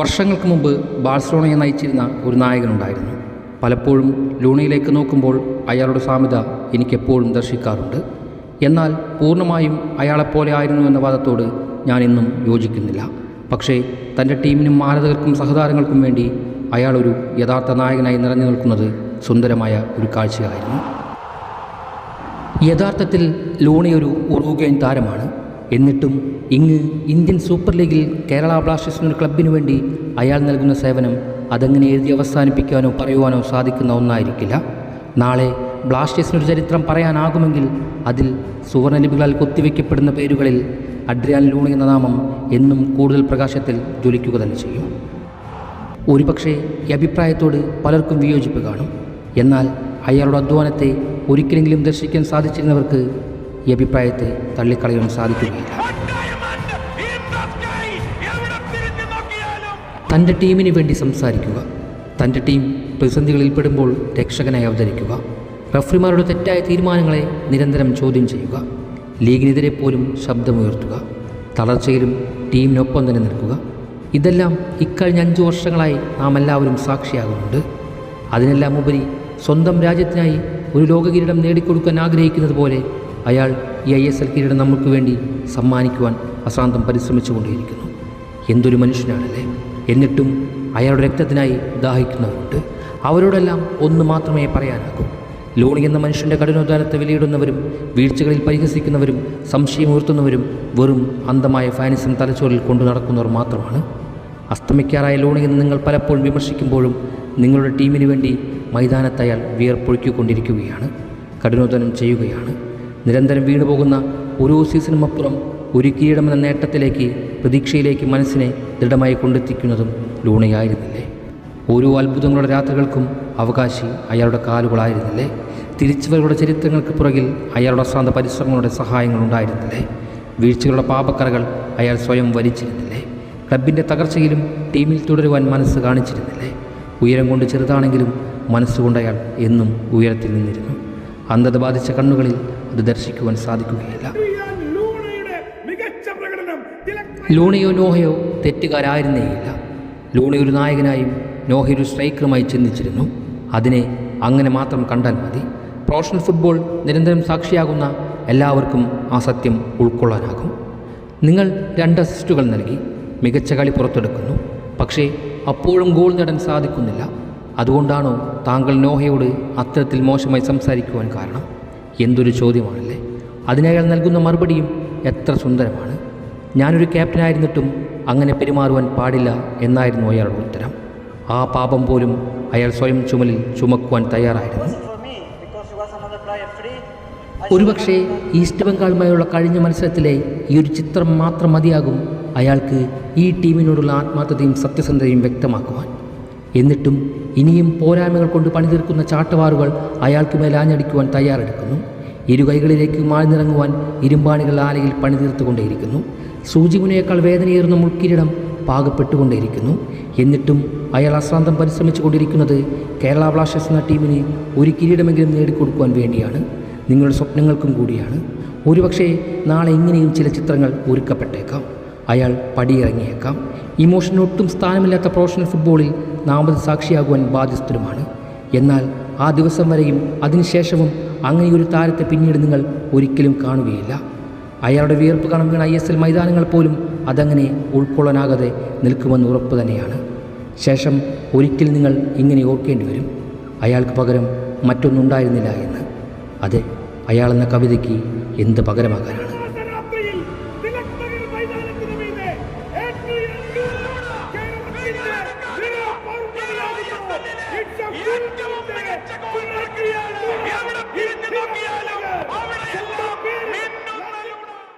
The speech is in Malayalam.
വർഷങ്ങൾക്ക് മുമ്പ് ബാഴ്സലോണയെ നയിച്ചിരുന്ന ഒരു നായകനുണ്ടായിരുന്നു. പലപ്പോഴും ലൂണയിലേക്ക് നോക്കുമ്പോൾ അയാളുടെ സാമ്യത എനിക്കെപ്പോഴും ദർശിക്കാറുണ്ട്. എന്നാൽ പൂർണമായും അയാളെപ്പോലെ ആയിരുന്നു എന്ന വാദത്തോട് ഞാൻ ഇന്നും യോജിക്കുന്നില്ല. പക്ഷേ തന്റെ ടീമിനും ആരാധകർക്കും സഹതാരങ്ങൾക്കും വേണ്ടി അയാളൊരു യഥാർത്ഥ നായകനായി നിറഞ്ഞു നിൽക്കുന്നത് സുന്ദരമായ ഒരു കാഴ്ചയായിരുന്നു. യഥാർത്ഥത്തിൽ ലൂണി ഒരു ഉറുഗേൻ താരമാണ്. എന്നിട്ടും ഇങ്ങ് ഇന്ത്യൻ സൂപ്പർ ലീഗിൽ കേരള ബ്ലാസ്റ്റേഴ്സ് എന്ന ക്ലബിനു വേണ്ടി അയാൾ നൽകുന്ന സേവനം അതങ്ങനെ എഴുതി അവസാനിപ്പിക്കാനോ പറയുവാനോ സാധിക്കുന്ന ഒന്നായിരിക്കില്ല. നാളെ ബ്ലാസ്റ്റേഴ്സിനൊരു ചരിത്രം പറയാനാകുമെങ്കിൽ അതിൽ സുവർണലിപികളാൽ കൊത്തിവെക്കപ്പെടുന്ന പേരുകളിൽ അഡ്രിയാൻ ലൂണി എന്ന നാമം എന്നും കൂടുതൽ പ്രകാശത്തിൽ ജ്വലിക്കുക തന്നെ ചെയ്യും. ഒരുപക്ഷേ ഈ അഭിപ്രായത്തോട് പലർക്കും വിയോജിപ്പ് കാണും. എന്നാൽ അയാളുടെ അധ്വാനത്തെ ഒരിക്കലെങ്കിലും ദർശിക്കാൻ സാധിച്ചിരുന്നവർക്ക് ഈ അഭിപ്രായത്തെ തള്ളിക്കളയാൻ സാധിക്കുകയില്ല. തന്റെ ടീമിന് വേണ്ടി സംസാരിക്കുക. തന്റെ ടീം പ്രതിസന്ധികളിൽ പെടുമ്പോൾ രക്ഷകനായി അവതരിക്കുക. റഫറിമാരുടെ തെറ്റായ തീരുമാനങ്ങളെ നിരന്തരം ചോദ്യം ചെയ്യുക. ലീഗിനെതിരെ പോലും ശബ്ദമുയർത്തുക. തളർച്ചയിലും ടീമിനൊപ്പം തന്നെ നിൽക്കുക. ഇതെല്ലാം ഇക്കഴിഞ്ഞ അഞ്ച് വർഷങ്ങളായി നാം എല്ലാവരും സാക്ഷിയാകുന്നുണ്ട്. അതിനെല്ലാം ഉപരി സ്വന്തം രാജ്യത്തിനായി ഒരു ലോക കിരീടം നേടിക്കൊടുക്കാൻ ആഗ്രഹിക്കുന്നത് പോലെ അയാൾ ഈ ഐ എസ് എൽ കിരീടം നമുക്ക് വേണ്ടി സമ്മാനിക്കുവാൻ അശ്രാന്തം പരിശ്രമിച്ചുകൊണ്ടേയിരിക്കുന്നു. എന്തൊരു മനുഷ്യനാണല്ലേ? എന്നിട്ടും അയാളുടെ രക്തത്തിനായി ദാഹിക്കുന്നവരുണ്ട്. അവരോടെല്ലാം ഒന്ന് മാത്രമേ പറയാനാകൂ. ലോണി എന്ന മനുഷ്യന്റെ കഠിനോദ്ധാനത്തെ വിലയിടുന്നവരും വീഴ്ചകളിൽ പരിഹസിക്കുന്നവരും സംശയമുയർത്തുന്നവരും വെറും അന്ധമായ ഫാനിസം തലച്ചോറിൽ കൊണ്ടു നടക്കുന്നവർ മാത്രമാണ്. അസ്തമിക്കാറായ ലോണി എന്ന് നിങ്ങൾ പലപ്പോഴും വിമർശിക്കുമ്പോഴും നിങ്ങളുടെ ടീമിന് വേണ്ടി മൈതാനത്ത് അയാൾ വിയർപ്പൊഴുക്കിക്കൊണ്ടിരിക്കുകയാണ്. കഠിനോധനം ചെയ്യുകയാണ്. നിരന്തരം വീണുപോകുന്ന ഓരോ സീസണും അപ്പുറം ഒരു കിരീടമെന്ന നേട്ടത്തിലേക്ക് പ്രതീക്ഷയിലേക്ക് മനസ്സിനെ ദൃഢമായി കൊണ്ടെത്തിക്കുന്നതും ലൂണയായിരുന്നില്ലേ? ഓരോ അത്ഭുതങ്ങളുടെ രാത്രികൾക്കും അവകാശി അയാളുടെ കാലുകളായിരുന്നില്ലേ? തിരിച്ചുവരവുടെ ചരിത്രങ്ങൾക്ക് പുറകിൽ അയാളുടെ അശ്രാന്ത പരിശ്രമങ്ങളുടെ സഹായങ്ങളുണ്ടായിരുന്നില്ലേ വീഴ്ചകളുടെ പാപക്കറകൾ അയാൾ സ്വയം വലിച്ചിരുന്നില്ലേ? ക്ലബിന്റെ തകർച്ചയിലും ടീമിൽ തുടരുവാൻ മനസ്സ് കാണിച്ചിരുന്നില്ലേ? ഉയരം കൊണ്ട് ചെറുതാണെങ്കിലും മനസ്സുകൊണ്ട് അയാൾ എന്നും ഉയരത്തിൽ നിന്നിരുന്നു. അന്ധത ബാധിച്ച കണ്ണുകളിൽ അത് ദർശിക്കുവാൻ സാധിക്കുകയില്ല. ലൂണയോ നോഹയോ തെറ്റുകാരായിരുന്നേയില്ല. ലൂണ ഒരു നായകനായും നോഹ ഒരു സ്ട്രൈക്കറുമായി ചിന്തിച്ചിരുന്നു. അതിനെ അങ്ങനെ മാത്രം കണ്ടാൽ മതി. പ്രൊഫഷണൽ ഫുട്ബോൾ നിരന്തരം സാക്ഷിയാകുന്ന എല്ലാവർക്കും ആ സത്യം ഉൾക്കൊള്ളാനാകും. നിങ്ങൾ രണ്ട് അസിസ്റ്റുകൾ നൽകി മികച്ച കളി പുറത്തെടുക്കുന്നു. പക്ഷേ അപ്പോഴും ഗോൾ നേടാൻ സാധിക്കുന്നില്ല. അതുകൊണ്ടാണോ താങ്കൾ നോഹയോട് അത്തരത്തിൽ മോശമായി സംസാരിക്കുവാൻ കാരണം? എന്തൊരു ചോദ്യമാണല്ലേ? അതിനയാൾ നൽകുന്ന മറുപടിയും എത്ര സുന്ദരമാണ്. ഞാനൊരു ക്യാപ്റ്റനായിരുന്നിട്ടും അങ്ങനെ പെരുമാറുവാൻ പാടില്ല എന്നായിരുന്നു അയാളുടെ ഉത്തരം. ആ പാപം പോലും അയാൾ സ്വയം ചുമലിൽ ചുമക്കുവാൻ തയ്യാറായിരുന്നു. ഒരുപക്ഷേ ഈസ്റ്റ് ബംഗാളുമായുള്ള കഴിഞ്ഞ മത്സരത്തിലെ ഈ ഒരു ചിത്രം മാത്രം മതിയാകും അയാൾക്ക് ഈ ടീമിനോടുള്ള ആത്മാർത്ഥതയും സത്യസന്ധതയും വ്യക്തമാക്കുവാൻ. എന്നിട്ടും ഇനിയും പോരായ്മകൾ കൊണ്ട് പണിതീർക്കുന്ന ചാട്ടവാറുകൾ അയാൾക്ക് മേൽ ആഞ്ഞടിക്കുവാൻ തയ്യാറെടുക്കുന്നു. ഇരു കൈകളിലേക്ക് മാഴ്ന്നിറങ്ങുവാൻ ഇരുമ്പാണികൾ ആലയിൽ പണിതീർത്തുകൊണ്ടേയിരിക്കുന്നു സൂചിമുനയേക്കാൾ വേദനയേറുന്ന മുൾക്കിരീടം പാകപ്പെട്ടുകൊണ്ടേയിരിക്കുന്നു. എന്നിട്ടും അയാൾ അശ്രാന്തം പരിശ്രമിച്ചു കൊണ്ടിരിക്കുന്നത് കേരള ബ്ലാസ്റ്റേഴ്സ് എന്ന ടീമിന് ഒരു കിരീടമെങ്കിലും നേടിക്കൊടുക്കുവാൻ വേണ്ടിയാണ്. നിങ്ങളുടെ സ്വപ്നങ്ങൾക്കും കൂടിയാണ്. ഒരുപക്ഷേ നാളെ ഇങ്ങനെയും ചില ചിത്രങ്ങൾ ഒരുക്കപ്പെട്ടേക്കാം. അയാൾ പടിയിറങ്ങിയേക്കാം. ഇമോഷന് ഒട്ടും സ്ഥാനമില്ലാത്ത പ്രൊഫഷണൽ ഫുട്ബോളിൽ നാമത് സാക്ഷിയാകുവാൻ ബാധ്യസ്ഥരുമാണ്. എന്നാൽ ആ ദിവസം വരെയും അതിനുശേഷവും അങ്ങനെയൊരു താരത്തെ പിന്നീട് നിങ്ങൾ ഒരിക്കലും കാണുകയില്ല. അയാളുടെ വിയർപ്പ് കണം വീണ ഐ എസ് എൽ മൈതാനങ്ങൾ പോലും അതങ്ങനെ ഉൾക്കൊള്ളാനാകാതെ നിൽക്കുമെന്ന് ഉറപ്പ് തന്നെയാണ്. ശേഷം ഒരിക്കൽ നിങ്ങൾ ഇങ്ങനെ ഓർക്കേണ്ടി വരും. അയാൾക്ക് പകരം മറ്റൊന്നുണ്ടായിരുന്നില്ല എന്ന്. അതെ അയാളെന്ന കവിതയ്ക്ക് എന്ത് പകരമാകാനാണ്?